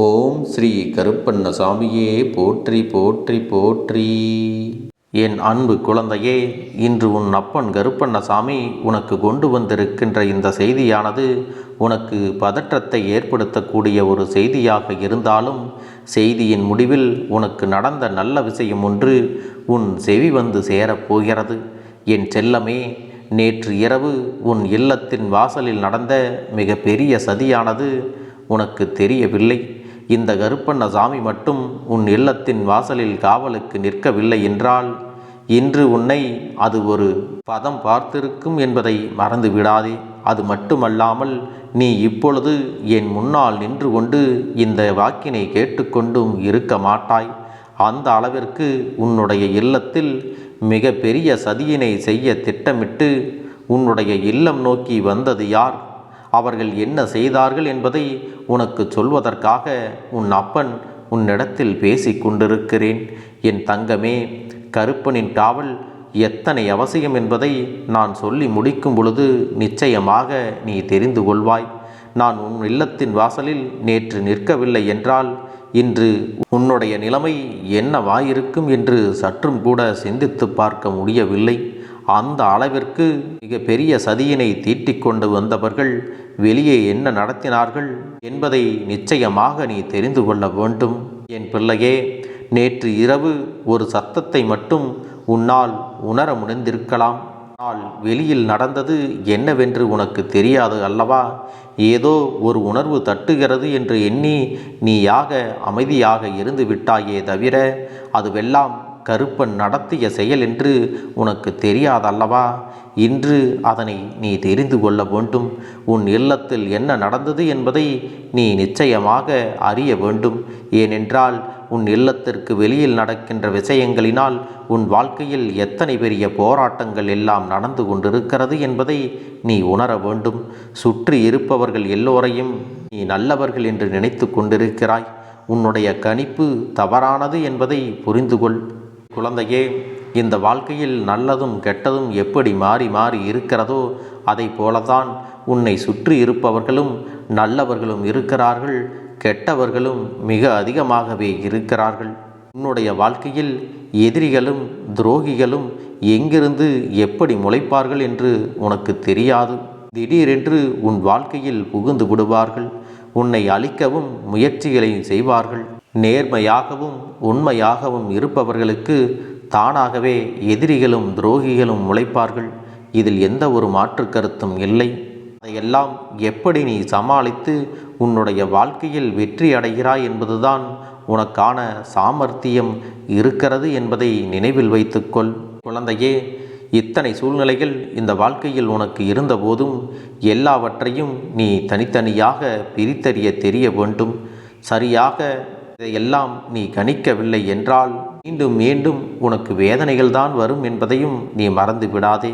ஓம் ஸ்ரீ கருப்பண்ணசாமியே போற்றி போற்றி போற்றி. என் அன்பு குழந்தையே இன்று உன் அப்பன் கருப்பண்ணசாமி உனக்கு கொண்டு வந்திருக்கின்ற இந்த செய்தியானது உனக்கு பதற்றத்தை ஏற்படுத்தக்கூடிய ஒரு செய்தியாக இருந்தாலும் செய்தியின் முடிவில் உனக்கு நடந்த நல்ல விஷயம் ஒன்று உன் செவி வந்து சேரப்போகிறது என் செல்லமே நேற்று இரவு உன் இல்லத்தின் வாசலில் நடந்த மிக பெரிய சதியானது உனக்கு தெரியவில்லை. இந்த கருப்பண்ணசாமி மட்டும் உன் இல்லத்தின் வாசலில் காவலுக்கு நிற்கவில்லை என்றால் இன்று உன்னை அது ஒரு பதம் பார்த்திருக்கும் என்பதை மறந்து விடாதே. அது மட்டுமல்லாமல் நீ இப்பொழுது என் முன்னால் நின்று கொண்டு இந்த வாக்கினை கேட்டுக்கொண்டும் இருக்க மாட்டாய். அந்த அளவிற்கு உன்னுடைய இல்லத்தில் மிக பெரிய சதியினை செய்ய திட்டமிட்டு உன்னுடைய இல்லம் நோக்கி வந்தது யார்? அவர்கள் என்ன செய்தார்கள் என்பதை உனக்கு சொல்வதற்காக உன் அப்பன் உன்னிடத்தில் பேசிக் கொண்டிருக்கிறேன். என் தங்கமே கருப்பனின் காவல் எத்தனை அவசியம் என்பதை நான் சொல்லி முடிக்கும் பொழுது நிச்சயமாக நீ தெரிந்து கொள்வாய். நான் உன் இல்லத்தின் வாசலில் நேற்று நிற்கவில்லை என்றால் இன்று உன்னுடைய நிலைமை என்னவாயிருக்கும் என்று சற்றும் கூட சிந்தித்து பார்க்க முடியவில்லை. அந்த அளவிற்கு மிக பெரிய சதியினை தீட்டிக் கொண்டு வந்தவர்கள் வெளியே என்ன நடத்தினார்கள் என்பதை நிச்சயமாக நீ தெரிந்து கொள்ள வேண்டும். என் பிள்ளையே நேற்று இரவு ஒரு சத்தத்தை மட்டும் உன்னால் உணர முடிந்திருக்கலாம். ஆனால் வெளியில் நடந்தது என்னவென்று உனக்கு தெரியாது அல்லவா? ஏதோ ஒரு உணர்வு தட்டுகிறது என்று எண்ணி நீயாக அமைதியாக இருந்து விட்டாயே தவிர அதுவெல்லாம் கருப்பன் நடத்திய செயல் என்று உனக்கு தெரியாதல்லவா? இன்று அதனை நீ தெரிந்து கொள்ள வேண்டும். உன் இல்லத்தில் என்ன நடந்தது என்பதை நீ நிச்சயமாக அறிய வேண்டும். ஏனென்றால் உன் இல்லத்திற்கு வெளியில் நடக்கின்ற விஷயங்களினால் உன் வாழ்க்கையில் எத்தனை பெரிய போராட்டங்கள் எல்லாம் நடந்து கொண்டிருக்கிறது என்பதை நீ உணர வேண்டும். சுற்றி இருப்பவர்கள் எல்லோரையும் நீ நல்லவர்கள் என்று நினைத்து கொண்டிருக்கிறாய். உன்னுடைய கணிப்பு தவறானது என்பதை புரிந்துகொள். குழந்தையே இந்த வாழ்க்கையில் நல்லதும் கெட்டதும் எப்படி மாறி மாறி இருக்கிறதோ அதை போலதான் உன்னை சுற்றி இருப்பவர்களும் நல்லவர்களும் இருக்கிறார்கள் கெட்டவர்களும் மிக அதிகமாகவே இருக்கிறார்கள். உன்னுடைய வாழ்க்கையில் எதிரிகளும் துரோகிகளும் எங்கிருந்து எப்படி முளைப்பார்கள் என்று உனக்கு தெரியாது. திடீரென்று உன் வாழ்க்கையில் புகுந்து விடுவார்கள். உன்னை அழிக்கவும் முயற்சிகளை செய்வார்கள். நேர்மையாகவும் உண்மையாகவும் இருப்பவர்களுக்கு தானாகவே எதிரிகளும் துரோகிகளும் முளைப்பார்கள் இதில் எந்த ஒரு மாற்று கருத்தும் இல்லை. அதையெல்லாம் எப்படி நீ சமாளித்து உன்னுடைய வாழ்க்கையில் வெற்றி அடைகிறாய் என்பதுதான் உனக்கான சாமர்த்தியம் இருக்கிறது என்பதை நினைவில் வைத்துக்கொள் குழந்தையே இத்தனை சூழ்நிலைகள் இந்த வாழ்க்கையில் உனக்கு இருந்தபோதும் எல்லாவற்றையும் நீ தனித்தனியாக பிரித்தறிய தெரிய வேண்டும். சரியாக இதையெல்லாம் நீ கணிக்கவில்லை என்றால் மீண்டும் மீண்டும் உனக்கு வேதனைகள் தான் வரும் என்பதையும் நீ மறந்து விடாதே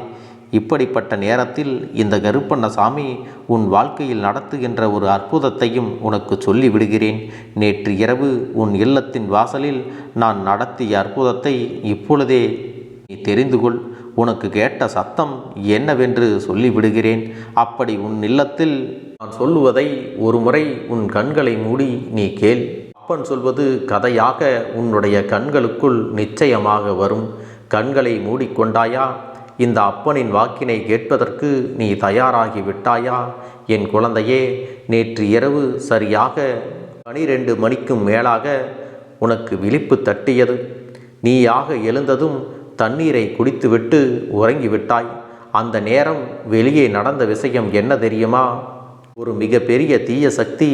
இப்படிப்பட்ட நேரத்தில் இந்த கருப்பண்ணசாமி உன் வாழ்க்கையில் நடத்துகின்ற ஒரு அற்புதத்தையும் உனக்கு சொல்லிவிடுகிறேன். நேற்று இரவு உன் இல்லத்தின் வாசலில் நான் நடத்திய அற்புதத்தை இப்பொழுதே நீ தெரிந்து கொள். உனக்கு கேட்ட சத்தம் என்னவென்று சொல்லிவிடுகிறேன். அப்படி உன் இல்லத்தில் நான் சொல்லுவதை ஒரு முறை உன் கண்களை மூடி நீ கேள். அப்பன் சொல்வது கதையாக உன்னுடைய கண்களுக்குள் நிச்சயமாக வரும். கண்களை மூடிக்கொண்டாயா? இந்த அப்பனின் வாக்கினை கேட்பதற்கு நீ தயாராகி விட்டாயா? என் குழந்தையே நேற்று இரவு சரியாக பனிரெண்டு மணிக்கும் மேலாக உனக்கு விழிப்பு தட்டியது. நீயாக எழுந்ததும் தண்ணீரை குடித்துவிட்டு உறங்கிவிட்டாய். அந்த நேரம் வெளியே நடந்த விஷயம் என்ன தெரியுமா? ஒரு மிகப்பெரிய தீய சக்தி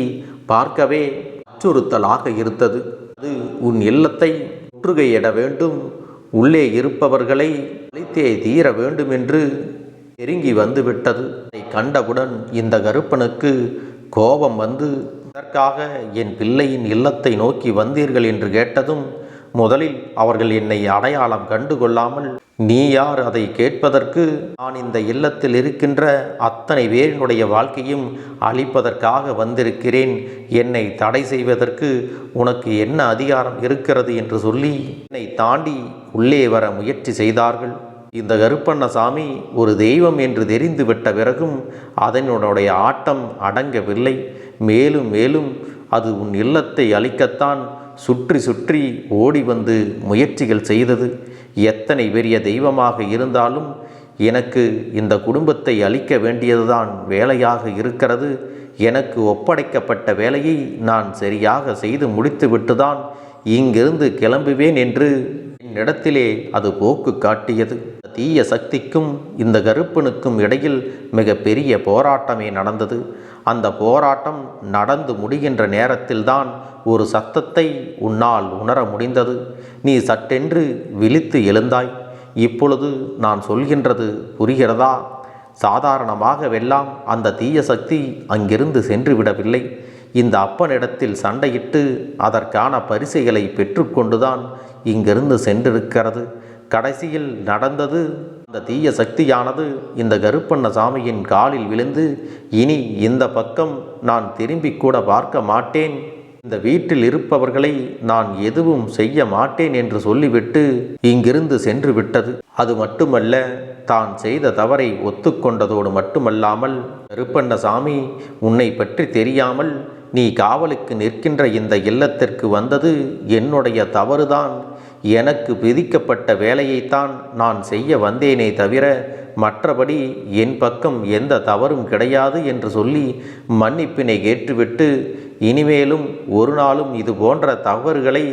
பார்க்கவே அச்சுறுத்தலாக இருந்தது அது உன் இல்லத்தை முற்றுகையிட வேண்டும். உள்ளே இருப்பவர்களை அழித்தே தீர வேண்டும் என்று நெருங்கி வந்துவிட்டது அதை கண்டவுடன் இந்த கருப்பனுக்கு கோபம் வந்து இதற்காக என் பிள்ளையின் இல்லத்தை நோக்கி வந்தீர்கள் என்று கேட்டதும் முதலில் அவர்கள் என்னை அடையாளம் கண்டு கொள்ளாமல் நீ யார்? அதை கேட்பதற்கு நான் இந்த இல்லத்தில் இருக்கின்ற அத்தனை பேரினுடைய வாழ்க்கையும் அழிப்பதற்காக வந்திருக்கிறேன். என்னை தடை செய்வதற்கு உனக்கு என்ன அதிகாரம் இருக்கிறது? என்று சொல்லி என்னை தாண்டி உள்ளே வர முயற்சி செய்தார்கள். இந்த கருப்பண்ணசாமி ஒரு தெய்வம் என்று தெரிந்துவிட்ட பிறகும் அதனுடைய ஆட்டம் அடங்கவில்லை. மேலும் மேலும் அது உன் இல்லத்தை அழிக்கத்தான் சுற்றி சுற்றி ஓடி வந்து முயற்சிகள் செய்தது. எத்தனை பெரிய தெய்வமாக இருந்தாலும் எனக்கு இந்த குடும்பத்தை அளிக்க வேண்டியதுதான் வேலையாக இருக்கிறது. எனக்கு ஒப்படைக்கப்பட்ட வேலையை நான் சரியாக செய்து முடித்துவிட்டுதான் இங்கிருந்து கிளம்புவேன் என்று என்னிடத்திலே அது போக்கு காட்டியது. தீய சக்திக்கும் இந்த கருப்பனுக்கும் இடையில் மிக பெரிய போராட்டமே நடந்தது. அந்த போராட்டம் நடந்து முடிகின்ற நேரத்தில்தான் ஒரு சத்தத்தை உன்னால் உணர முடிந்தது. நீ சட்டென்று விழித்து எழுந்தாய். இப்பொழுது நான் சொல்கின்றது புரிகிறதா? சாதாரணமாகவெல்லாம் அந்த தீய சக்தி அங்கிருந்து சென்று விடவில்லை இந்த அப்பனிடத்தில் சண்டையிட்டு அதற்கான பரிசைகளை பெற்றுக்கொண்டுதான் இங்கிருந்து சென்றிருக்கிறது. கடைசியில் நடந்தது அந்த தீய சக்தியானது இந்த கருப்பண்ண சாமியின் காலில் விழுந்து இனி இந்த பக்கம் நான் திரும்பி கூட பார்க்க மாட்டேன். இந்த வீட்டில் இருப்பவர்களை நான் எதுவும் செய்ய மாட்டேன் என்று சொல்லிவிட்டு இங்கிருந்து சென்று விட்டது. அது மட்டுமல்ல தான் செய்த தவறை ஒத்துக்கொண்டதோடு மட்டுமல்லாமல் கருப்பண்ணசாமி உன்னை பற்றி தெரியாமல் நீ காவலுக்கு நிற்கின்ற இந்த இல்லத்திற்கு வந்தது என்னுடைய தவறுதான். எனக்கு விதிக்கப்பட்ட வேலையைத்தான் நான் செய்ய வந்தேனே தவிர மற்றபடி என் பக்கம் எந்த தவறும் கிடையாது என்று சொல்லி மன்னிப்பினை ஏற்றுவிட்டு இனிமேலும் ஒரு நாளும் இது போன்ற தவறுகளை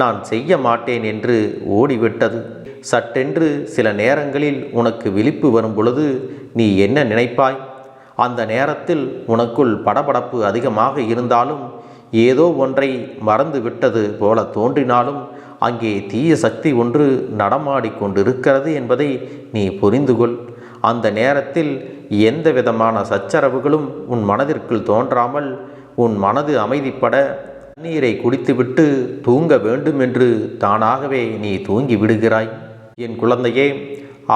நான் செய்ய மாட்டேன் என்று ஓடிவிட்டது. சட்டென்று சில நேரங்களில் உனக்கு விழிப்பு வரும் பொழுது நீ என்ன நினைப்பாய்? அந்த நேரத்தில் உனக்குள் படபடப்பு அதிகமாக இருந்தாலும் ஏதோ ஒன்றை மறந்து விட்டது போல தோன்றினாலும் அங்கே தீய சக்தி ஒன்று நடமாடிக்கொண்டிருக்கிறது என்பதை நீ புரிந்து கொள் அந்த நேரத்தில் எந்த விதமான சச்சரவுகளும் உன் மனதிற்குள் தோன்றாமல் உன் மனது அமைதிப்பட தண்ணீரை குடித்துவிட்டு தூங்க வேண்டும் என்று தானாகவே நீ தூங்கி விடுகிறாய் என் குழந்தையே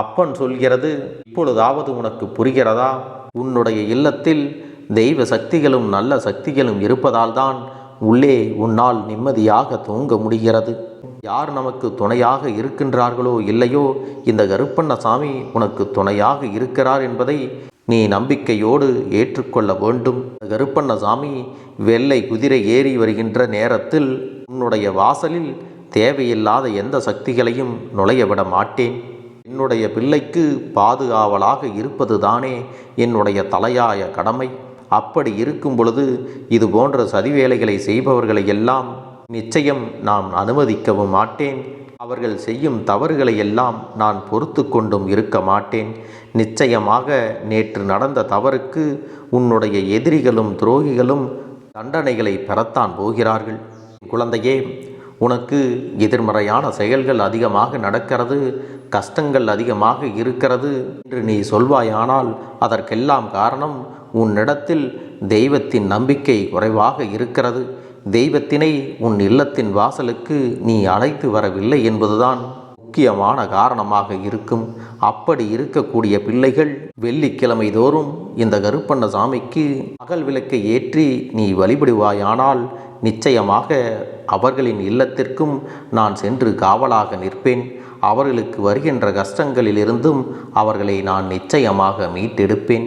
அப்பன் சொல்கிறது இப்பொழுதாவது உனக்கு புரிகிறதா? உன்னுடைய இல்லத்தில் தெய்வ சக்திகளும் நல்ல சக்திகளும் இருப்பதால்தான் உள்ளே உன்னால் நிம்மதியாக தூங்க முடிகிறது. யார் நமக்கு துணையாக இருக்கின்றார்களோ இல்லையோ? இந்த கருப்பண்ணசாமி உனக்கு துணையாக இருக்கிறார் என்பதை நீ நம்பிக்கையோடு ஏற்றுக்கொள்ள வேண்டும். கருப்பண்ணசாமி வெள்ளை குதிரை ஏறி வருகின்ற நேரத்தில் உன்னுடைய வாசலில் தேவையில்லாத எந்த சக்திகளையும் நுழைய விட மாட்டேன். என்னுடைய பிள்ளைக்கு பாதுகாவலாக இருப்பது தானே என்னுடைய தலையாய கடமை. அப்படி இருக்கும் பொழுது இது போன்ற சதிவேலைகளை செய்பவர்களை எல்லாம் நிச்சயம் நான் அனுமதிக்கவும் மாட்டேன். அவர்கள் செய்யும் தவறுகளை எல்லாம் நான் பொறுத்து கொண்டும் இருக்க மாட்டேன். நிச்சயமாக நேற்று நடந்த தவறுக்கு உன்னுடைய எதிரிகளும் துரோகிகளும் தண்டனைகளை பெறத்தான் போகிறார்கள். குழந்தையே உனக்கு எதிர்மறையான செயல்கள் அதிகமாக நடக்கிறது கஷ்டங்கள் அதிகமாக இருக்கிறது என்று நீ சொல்வாயானால் அதற்கெல்லாம் காரணம் உன்னிடத்தில் தெய்வத்தின் நம்பிக்கை குறைவாக இருக்கிறது. தெய்வத்தினை உன் இல்லத்தின் வாசலுக்கு நீ அழைத்து வரவில்லை என்பதுதான் முக்கியமான காரணமாக இருக்கும். அப்படி இருக்கக்கூடிய பிள்ளைகள் வெள்ளிக்கிழமை தோறும் இந்த கருப்பண்ண சாமிக்கு அகல் விளக்கை ஏற்றி நீ வழிபடுவாயானால் நிச்சயமாக அவர்களின் இல்லத்திற்கும் நான் சென்று காவலாக நிற்பேன். அவர்களுக்கு வருகின்ற கஷ்டங்களிலிருந்தும் அவர்களை நான் நிச்சயமாக மீட்டெடுப்பேன்.